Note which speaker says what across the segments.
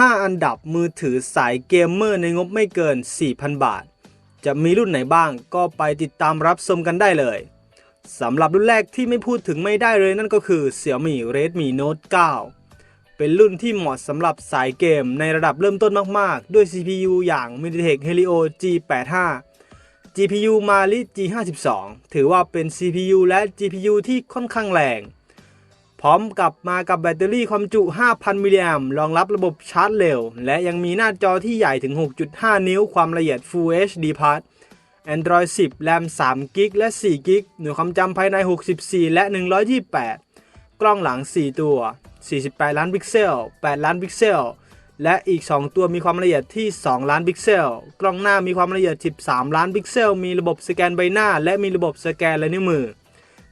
Speaker 1: 5 อันดับมือถือสายเกมเมอร์ในงบไม่เกิน 4,000 บาท จะมีรุ่นไหนบ้างก็ไปติดตามรับชมกันได้เลยสำหรับรุ่นแรกที่ไม่พูดถึงไม่ได้เลยนั่นก็คือ Xiaomi Redmi Note 9 เป็นรุ่นที่เหมาะสำหรับสายเกมในระดับเริ่มต้นมากๆ ด้วย CPU อย่าง MediaTek Helio G85 GPU Mali G52 ถือว่าเป็น CPU และ GPU ที่ค่อนข้างแรง พร้อมกับมากับแบตเตอรี่ความจุ 5,000 มิลลิแอมรองรับระบบชาร์จเร็ว และยังมีหน้าจอที่ใหญ่ถึง 6.5 นิ้วความละเอียด Full HD Plus Android 10 RAM 3 g b และ4 g b หน่วยความจำภายใน 64 และ 128 กล้องหลัง 4 ตัว 48 ล้านพิกเซล 8 ล้านพิกเซล และอีก 2 ตัวมีความละเอียดที่ 2 ล้านพิกเซล กล้องหน้ามีความละเอียด 13 ล้านพิกเซล มีระบบสแกนใบหน้า และมีระบบสแกนลายนิ้วมือ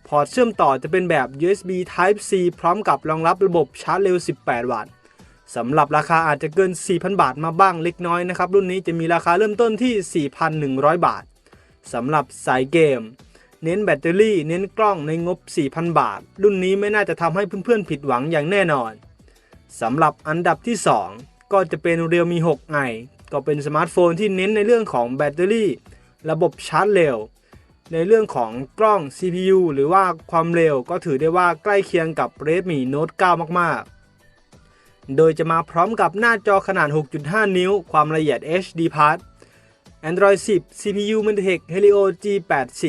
Speaker 1: พอร์ตเชื่อมต่อจะเป็นแบบ USB Type C พร้อมกับรองรับระบบชาร์จเร็ว 18 วัตต์สำหรับราคาอาจจะเกิน 4,000 บาทมาบ้างเล็กน้อยนะครับ รุ่นนี้จะมีราคาเริ่มต้นที่ 4,100 บาทสำหรับสายเกม เน้นแบตเตอรี่ เน้นกล้องในงบ 4,000 บาท รุ่นนี้ไม่น่าจะทำให้เพื่อนๆผิดหวังอย่างแน่นอนสำหรับอันดับที่ 2 ก็จะเป็น Realme 6i ก็เป็นสมาร์ทโฟนที่เน้นในเรื่องของแบตเตอรี่ ระบบชาร์จเร็ว ในเรื่องของกล้อง CPU หรือว่าความเร็วก็ถือได้ว่าใกล้เคียงกับ Redmi Note 9 มากๆ โดยจะมาพร้อมกับหน้าจอขนาด 6.5 นิ้ว ความละเอียด HD Plus Android 10 CPU MediaTek Helio G80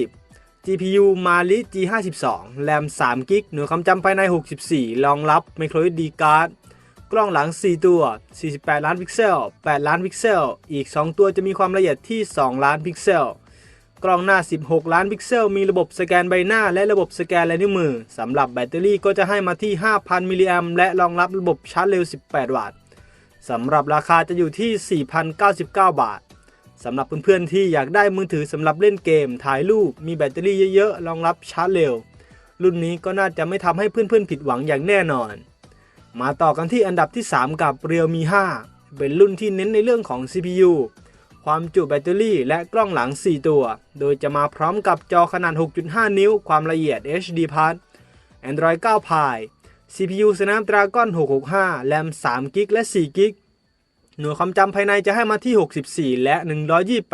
Speaker 1: GPU Mali G52 RAM 3 g b หน่วยความจำภายใน 64 รองรับ microSD card กล้องหลัง 4 ตัว 48 ล้านพิกเซล 8 ล้านพิกเซล อีก 2 ตัวจะมีความละเอียดที่ 2 ล้านพิกเซล กล้องหน้า 16 ล้านพิกเซล มีระบบสแกนใบหน้า และระบบสแกนลายนิ้วมือ สำหรับแบตเตอรี่ก็จะให้มาที่ 5,000 มิลลิแอมและรองรับระบบชาร์จเร็ว 18 วัตต์ สำหรับราคาจะอยู่ที่ 4,099 บาท สำหรับเพื่อนๆที่อยากได้มือถือสำหรับเล่นเกม ถ่ายรูป มีแบตเตอรี่เยอะๆ รองรับชาร์จเร็ว รุ่นนี้ก็น่าจะไม่ทำให้เพื่อนๆผิดหวังอย่างแน่นอน มาต่อกันที่อันดับที่ 3 กับ Realme 5เป็นรุ่นที่เน้นในเรื่องของ CPU ความจุแบตเตอรี่และกล้องหลัง 4 ตัว โดยจะมาพร้อมกับจอขนาด 6.5 นิ้ว ความละเอียด HD Plus Android 9 Pie CPU Snapdragon 665 RAM 3 g b และ 4 g b หน่วยความจำภายในจะให้มาที่ 64 และ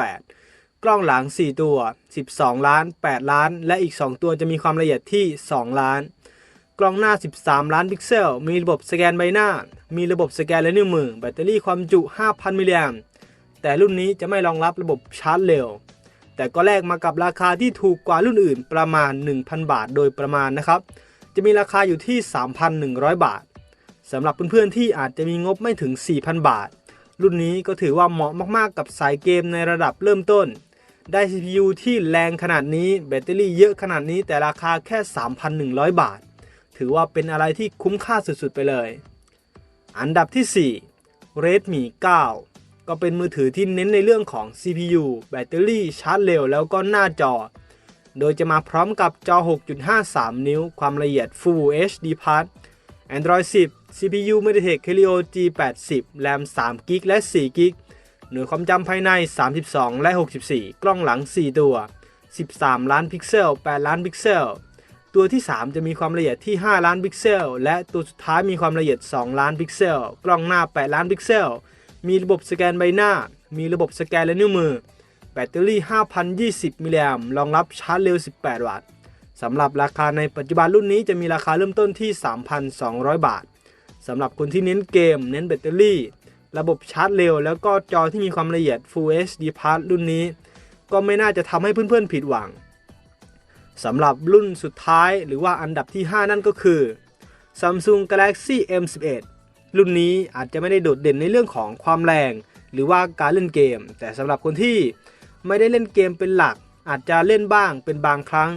Speaker 1: 128 กล้องหลัง 4 ตัว 12 ล้าน 8 ล้าน และอีก 2 ตัวจะมีความละเอียดที่ 2 ล้าน กล้องหน้า 13 ล้านพิกเซล มีระบบสแกนใบหน้า มีระบบสแกนและนิ้วมือ แบตเตอรี่ความจุ 5,000 มิลลิแอม แต่รุ่นนี้จะไม่รองรับระบบชาร์จเร็ว แต่ก็แลกมากับราคาที่ถูกกว่ารุ่นอื่นประมาณ 1,000 บาทโดยประมาณนะครับ จะมีราคาอยู่ที่ 3,100 บาทสำหรับเพื่อนๆที่อาจจะมีงบไม่ถึง 4,000 บาท รุ่นนี้ก็ถือว่าเหมาะมากๆ กับสายเกมในระดับเริ่มต้น ได้ CPU ที่แรงขนาดนี้แบตเตอรี่เยอะขนาดนี้แต่ราคาแค่ 3,100 บาท ถือว่าเป็นอะไรที่คุ้มค่าสุดๆไปเลย อันดับที่ 4 Redmi 9 ก็เป็นมือถือที่เน้นในเรื่องของ CPU แบตเตอรี่ชาร์จเร็วแล้วก็หน้าจอ โดยจะมาพร้อมกับจอ 6.53 นิ้ว ความละเอียด Full HD Plus Android 10 CPU MediaTek Helio G80 RAM 3 g b และ 4 g b หน่วยความจำภายใน 32 และ 64 กล้องหลัง 4 ตัว 13 ล้านพิกเซล 8 ล้านพิกเซล ตัวที่ 3 จะมีความละเอียดที่ 5 ล้านพิกเซล และตัวสุดท้ายมีความละเอียด 2 ล้านพิกเซล กล้องหน้า 8 ล้านพิกเซล มีระบบสแกนใบหน้า มีระบบสแกนและนิ้วมือ แบตเตอรี่ 5,020 มิลลิแอมรองรับชาร์จเร็ว 18 วัตต์สำหรับราคาในปัจจุบันรุ่นนี้จะมีราคาเริ่มต้นที่ 3,200 บาทสำหรับคนที่เน้นเกม เน้นแบตเตอรี่ ระบบชาร์จเร็ว แล้วก็จอที่มีความละเอียด Full HD Plus รุ่นนี้ ก็ไม่น่าจะทำให้เพื่อนๆผิดหวังสำหรับรุ่นสุดท้ายหรือว่าอันดับที่ 5 นั่นก็คือ Samsung Galaxy M11 รุ่นนี้อาจจะไม่ได้โดดเด่นในเรื่องของความแรง หรือว่าการเล่นเกม แต่สำหรับคนที่ไม่ได้เล่นเกมเป็นหลัก อาจจะเล่นบ้างเป็นบางครั้ง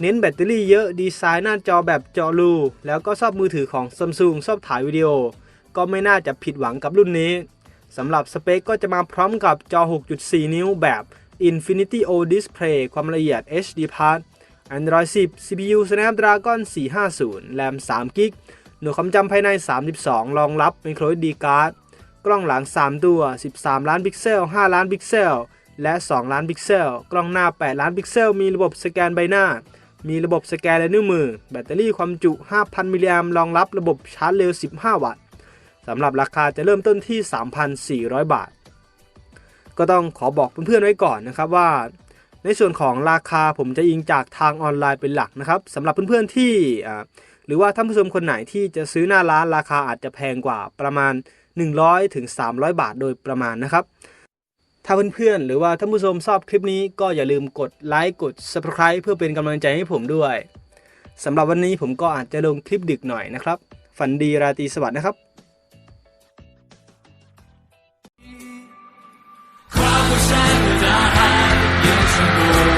Speaker 1: เน้นแบตเตอรี่เยอะดีไซน์หน้าจอแบบจาะรูแล้วก็ชอบมือถือของ Samsung ชอบถ่ายวิดีโอ ก็ไม่น่าจะผิดหวังกับรุ่นนี้สำหรับสเปคก็จะมาพร้อมกับจอ 6.4 นิ้วแบบ Infinity O Display ความละเอียด HD Plus Android 10 CPU Snapdragon 450 RAM 3 g b หน่วยความจำภายใน 32 รองรับ microSD card กล้องหลัง 3 ตัว 13 ล้านพิกเซล 5 ล้านพิกเซล และ 2 ล้านพิกเซล กล้องหน้า 8 ล้านพิกเซล มีระบบสแกนใบหน้า มีระบบสแกนและนิ้วมือ แบตเตอรี่ความจุ 5,000 มิลลิแอมรองรับระบบชาร์จเร็ว 15 วัตต์สำหรับราคาจะเริ่มต้นที่ 3,400 บาท ก็ต้องขอบอกเพื่อนๆไว้ก่อนนะครับว่า ในส่วนของราคาผมจะอิงจากทางออนไลน์เป็นหลักนะครับสำหรับเพื่อนๆที่หรือว่าท่านผู้ชมคนไหนที่จะซื้อหน้าร้านราคาอาจจะแพงกว่าประมาณ 100ถึง300 บาทโดยประมาณนะครับ ถ้าเพื่อนๆหรือว่าท่านผู้ชมชอบคลิปนี้ก็อย่าลืมกดไลค์กด Subscribe เพื่อเป็นกำลังใจให้ผมด้วยสำหรับวันนี้ผมก็อาจจะลงคลิปดึกหน่อยนะครับ ฝันดีราตรีสวัสดิ์นะครับ
Speaker 2: คร tonight.